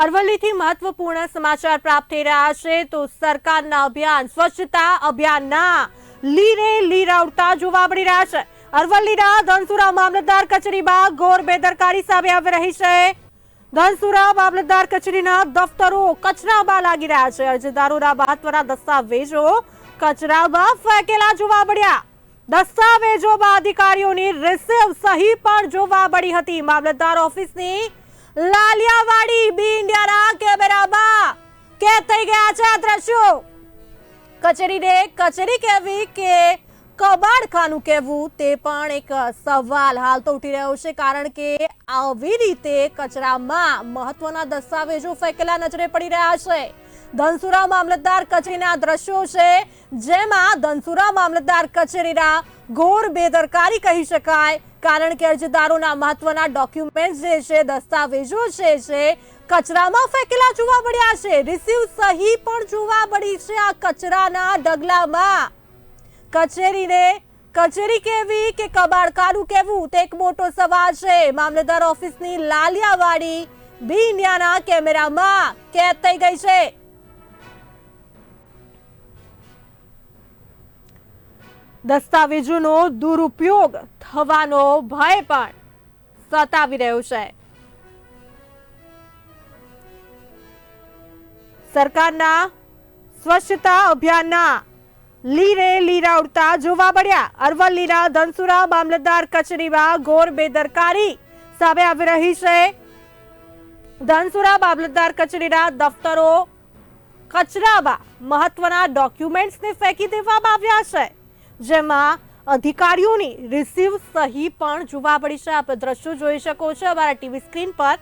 અરવલ્લીથી મહત્વપૂર્ણ સમાચાર પ્રાપ્ત થઈ રહ્યા છે તો સરકારના અભિયાન, સ્વચ્છતા અભિયાનના લીરે લીરાવતા જોવા મળી રહ્યા છે. અરવલ્લીના ધનસુરા મામલતદાર કચેરીમાં ઘોર બેદરકારી સામે આવી રહી છે. ધનસુરા મામલતદાર કચેરીના દફતરો કચરામાં લાગી રહ્યા છે. અરજદારોના મહત્વના દસ્તાવેજો કચરામાં ફેંકેલા જોવા મળ્યા. દસ્તાવેજોમાં અધિકારીઓની રિસીવ સહી પણ જોવા મળી હતી. મામલતદાર ઓફિસની લાલિયાવાડી, બી ઇન્ડિયાના કેમેરામાં કેદ થઈ ગયા છે આ દ્રશ્યો? કચેરીને કચેરી કહેવી કે કબાડખાનું કહેવું તે પણ એક સવાલ હાલ તો ઉઠી રહ્યો છે, કારણ કે આવી રીતે કચરામાં મહત્વના દસ્તાવેજો ફેંકેલા નજરે પડી રહ્યા છે. ધનસુરા મામલતદાર કચેરીના દ્રશ્યો છે, જેમાં ધનસુરા મામલતદાર કચેરીના ઘોર બેદરકારી કહી શકાય કારણ કે અરજદારોના મહત્વના ડોક્યુમેન્ટ જે છે, દસ્તાવેજો છે છે, કચરામાં ફેંકેલા જોવા મળ્યા છે. રિસીવ સહી પણ જોવા મળી છે આ કચરાના ડગલામાં. કચેરીને, કચેરી કેવી કે કબાડકારું કેવું? તે એક મોટો સવાલ છે. મામલતદાર ઓફિસની લાલિયાવાડી બી ઇન્ડિયાના કેમેરામાં કેદ થઈ ગઈ છે. દસ્તાવેજોનો દુરુપયોગ થવાનો ભય પણ સતાવી રહ્યો છે. સરકારના સ્વચ્છતા અભિયાનના લીરે લીરા ઉડતા જોવા મળ્યા. અરવલ્લીના ધનસુરા મામલતદાર કચેરીમાં ઘોર બેદરકારી સામે આવી રહી છે. ધનસુરા મામલતદાર કચેરીના દફતરો કચરામાં મહત્વના ડોક્યુમેન્ટ્સને ફેંકી દેવામાં આવ્યા છે, જેમાં અધિકારીઓની રિસીવ સહી પણ જોવા મળી છે. આપ દ્રશ્યો જોઈ શકો છો. અમારા ટીવી સ્ક્રીન પર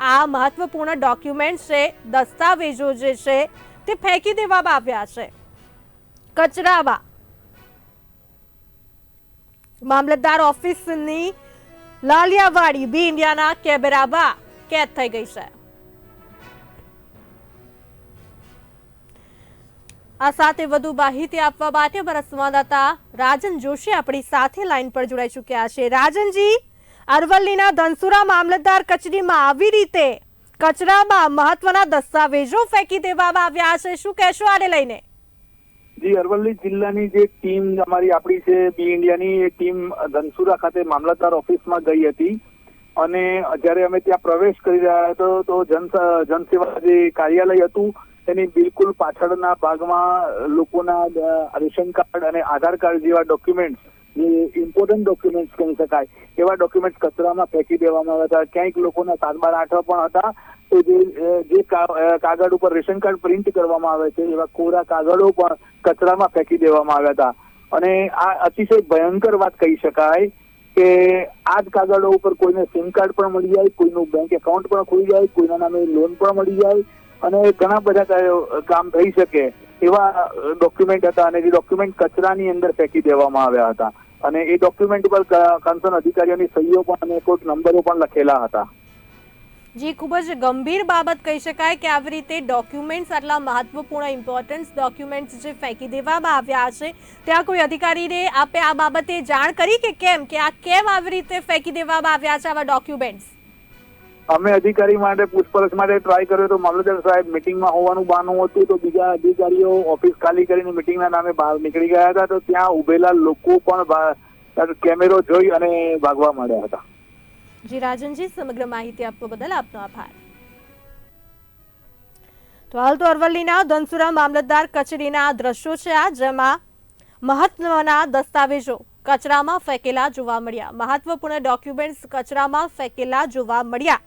આ મહત્વપૂર્ણ ડોક્યુમેન્ટ છે, દસ્તાવેજો જે છે, તે ફેંકી દેવામાં આવ્યા છે. કચરામાં મામલતદાર ઓફિસની લાલિયાવાડી બી ઇન્ડિયાના કેબેરાબા કેદ થઈ ગઈ છે. આ સાથે વધુ માહિતી આપવા માટે અમારા સંવાદદાતા રાજન જોશી આપણી સાથે લાઈન પર જોડાઈ ચૂક્યા છે. રાજનજી, અરવલ્લીના ધનસુરા મામલતદાર કચેરીમાં આવી રીતે કચરામાં મહત્વના દસ્તાવેજો ફેંકી દેવામાં આવ્યા છે. શું કહેશો આને લઈને? જી, અરવલ્લી જિલ્લાની જે ટીમ અમારી આપણી છે, બી ઇન્ડિયાની એ ટીમ ધનસુરા ખાતે મામલતદાર ઓફિસમાં ગઈ હતી. અને જ્યારે અમે ત્યાં પ્રવેશ કરી રહ્યા હતા, તો જન, જનસેવા જે કાર્યાલય હતું તેની બિલકુલ પાછળના ભાગમાં લોકોના રેશન કાર્ડ અને આધાર કાર્ડ જેવા ડોક્યુમેન્ટ્સ જે ઇમ્પોર્ટન્ટ ડોક્યુમેન્ટ્સ કહી શકાય, એવા ડોક્યુમેન્ટ્સ કચરામાં ફેંકી દેવામાં આવ્યા હતા. ક્યાંક લોકોના સાત બાર આઠ પણ હતા. તો જે જે કાગળ ઉપર રેશન કાર્ડ પ્રિન્ટ કરવામાં આવે છે, એવા કોરા કાગળો પણ કચરામાં ફેંકી દેવામાં આવ્યા હતા. અને આ અતિશય ભયંકર વાત કહી શકાય કે આ જ કાગળો ઉપર કોઈને સિમ કાર્ડ પણ મળી જાય, કોઈનું બેંક એકાઉન્ટ પણ ખુલી જાય, કોઈના નામે લોન પણ મળી જાય અને ઘણા બધા કામ થઈ શકે એવા ડોક્યુમેન્ટ હતા અને જે ડોક્યુમેન્ટ કચરાની અંદર ફેંકી દેવામાં આવ્યા હતા. અને એ ડોક્યુમેન્ટ ઉપર કન્સર્ન અધિકારીઓની સહીઓ પણ અને કોઈક નંબરો પણ લખેલા હતા. જી, ખૂબ જ ગંભીર બાબત કહી શકાય કે આવી રીતે ડોક્યુમેન્ટ્સ આટલા મહત્વપૂર્ણ ઇમ્પોર્ટન્સ ડોક્યુમેન્ટ્સ જે ફેંકી દેવામાં આવ્યા છે, ત્યાં કોઈ અધિકારીને આપે આ બાબતે જાણ કરી કે કેમ? કે આ કેમ આવી રીતે ફેંકી દેવામાં આવ્યા છે આવા ડોક્યુમેન્ટ્સ અમે અધિકારી માટે પૂછપરછ માટે ટ્રાય કર્યો તો મામલતદાર સાહેબ મિટિંગમાં હોવાનું બહાનું હતું તો બીજા અધિકારીઓ ઓફિસ ખાલી કરીને મિટિંગના નામે બહાર નીકળી ગયા હતા તો ત્યાં ઉભેલા લોકો પણ કેમેરો જોઈ અને ભાગવા માંડ્યા હતા. જી રાજનજી, સમગ્ર માહિતી આપવા બદલ આપનો આભાર. તો હાલ તો અરવલ્લીના ધનસુરા મામલતદાર કચેરીના દ્રશ્યો છે આ, જેમાં મહત્વના દસ્તાવેજો કચરામાં ફેંકેલા જોવા મળ્યા. મહત્વપૂર્ણ ડોક્યુમેન્ટ્સ કચરામાં ફેંકેલા જોવા મળ્યા.